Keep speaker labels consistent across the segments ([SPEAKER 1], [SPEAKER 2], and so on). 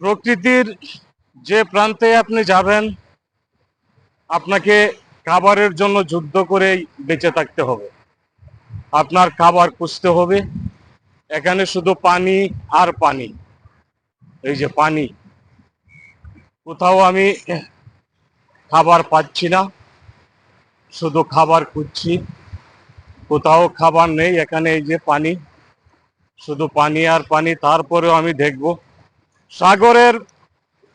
[SPEAKER 1] প্রকৃতির যে প্রান্তে আপনি যাবেন, আপনাকে খাবারের জন্য যুদ্ধ করেই বেঁচে থাকতে হবে। আপনার খাবার খুঁজতে হবে। এখানে শুধু পানি আর পানি। এই যে পানি। কোথাও আমি খাবার পাচ্ছি না। শুধু খাবার খুঁজছি। কোথাও খাবার নেই। এখানে এই যে পানি। শুধু পানি আর পানি। তারপরেও আমি দেখব। সাগরের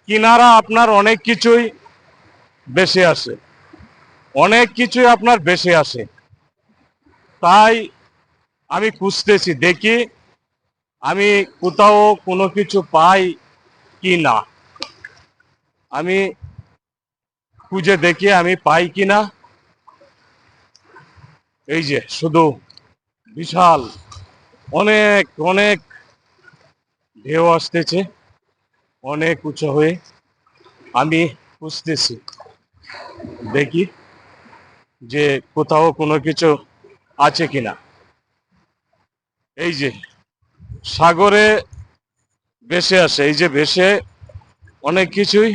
[SPEAKER 1] কিনারা আপনার অনেক কিছুই বেশি আসে অনেক কিছুই আপনার বেশি আসে তাই আমি খুঁজতেছি, দেখি আমি কোথাও কোনো কিছু পাই কি না। আমি খুঁজে দেখি আমি পাই কি না। এই যে শুধু বিশাল, অনেক অনেক ঢেউ আসতেছে। অনেক উঁচু হয়ে আমি খুঁজতেছি। দেখি যে কোথাও কোনো কিছু আছে কিনা। এই যে সাগরে ভেসে আসে, এই যে ভেসে অনেক কিছুই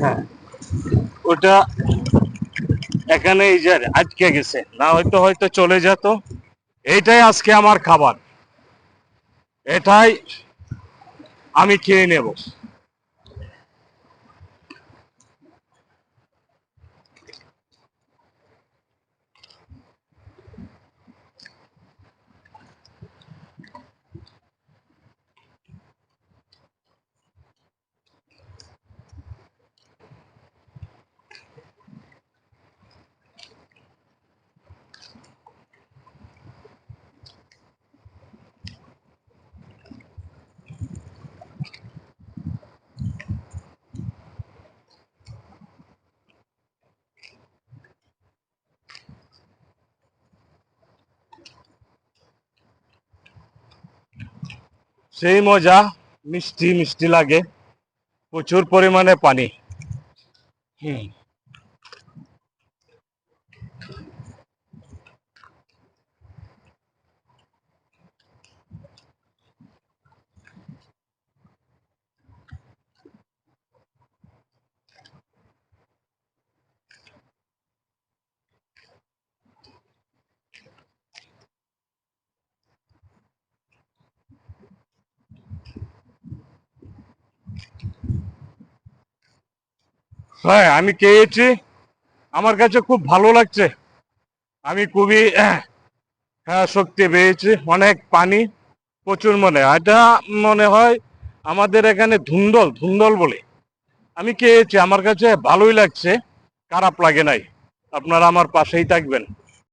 [SPEAKER 1] হ্যাঁ ওটা এখানে এই যে আটকে গেছে, না হয়তো হয়তো চলে যেত। এইটাই আজকে আমার খাবার। এটাই আমি খেয়ে নেব। সেই মজা মিষ্টি মিষ্টি লাগে। প্রচুর পরিমাণে পানি। হুম। হ্যাঁ আমি খেয়েছি। আমার কাছে খুব ভালো লাগছে। আমি খুবই হ্যাঁ শক্তি পেয়েছি। অনেক পানি, প্রচুর মনে। এটা মনে হয় আমাদের এখানে ধুন্দল ধুন্দল বলে। আমি খেয়েছি। আমার কাছে ভালোই লাগছে। খারাপ লাগে নাই। আপনারা আমার পাশেই থাকবেন।